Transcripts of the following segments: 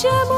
te amo.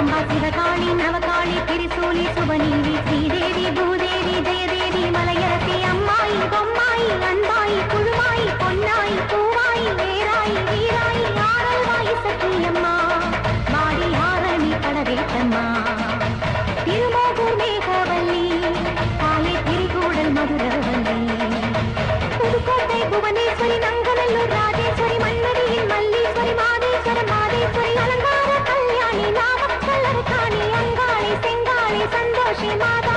அம்மா சிவகாளி நவகாளி திரிசூலி சுபநீதி ஸ்ரீதேவி பூதேவி ஜெய ಮಾತ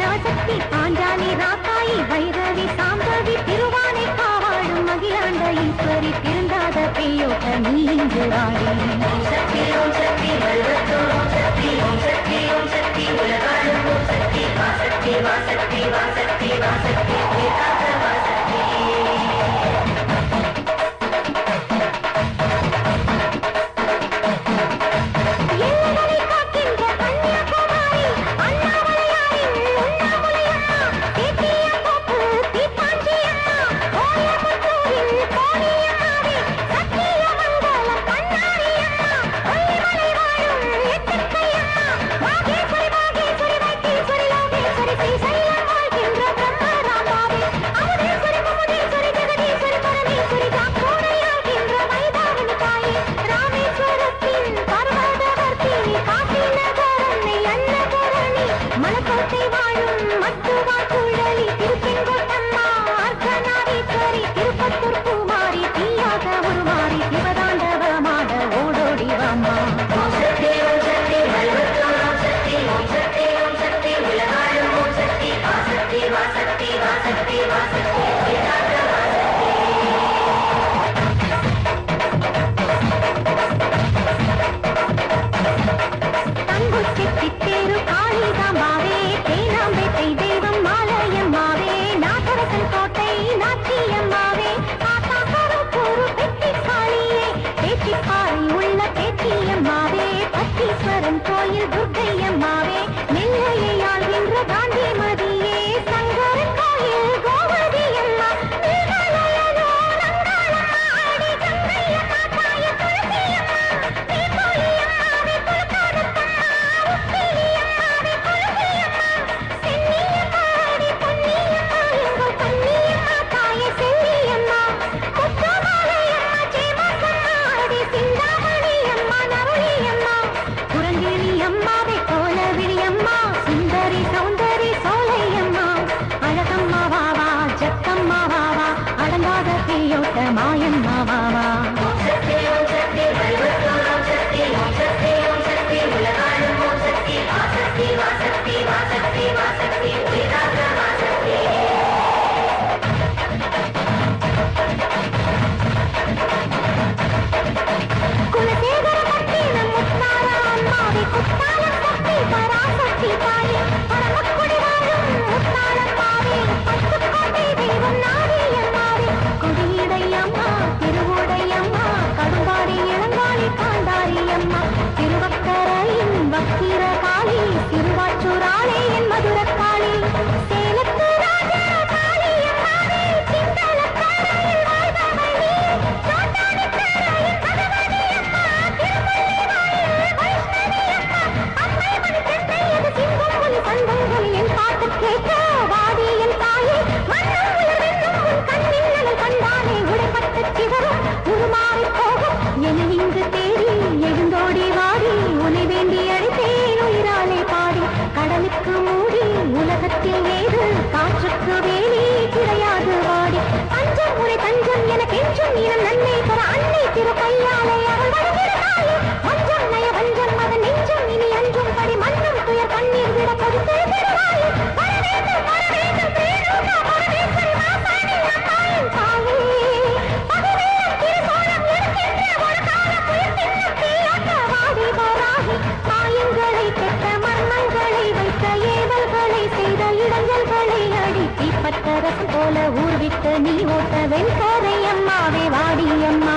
பராசக்தி பாஞ்சாலி ராக்காயி வைரவி சாம்பவி திருவானை காவாடும் மகிழாண்ட ஈஸ்வரி திருந்தாத பெய்யோட்ட நீ வாடி சக்தி ஓம் சக்தி வல்லத்தோம் சக்தி ஓம் சக்தி ஓம் சக்தி உலகாளும் சக்தி வாசக்தி வாசக்தி வாசக்தி வாசக்தி நீ ஓட்ட வெண்கரை அம்மாவே வாடி அம்மா.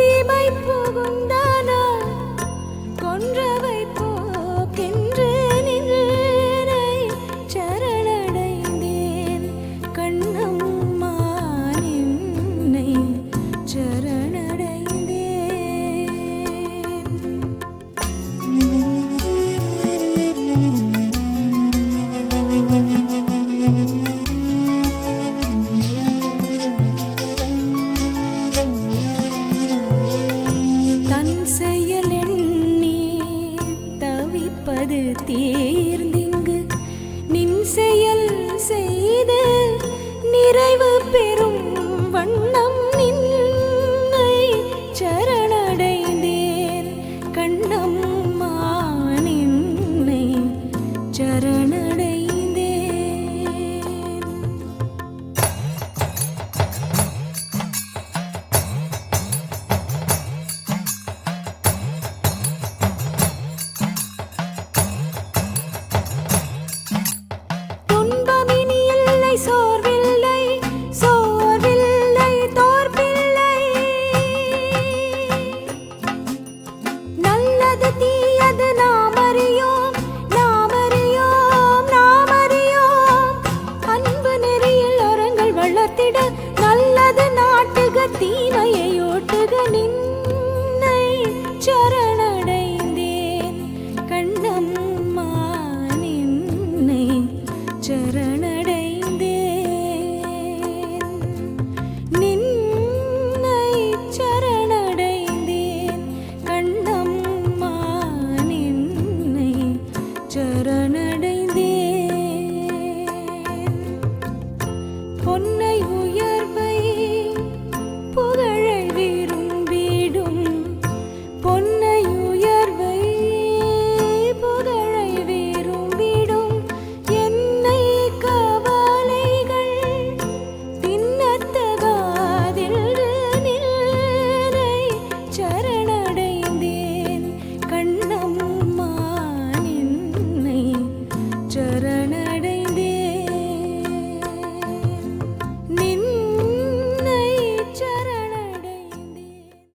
উড়ে বাইক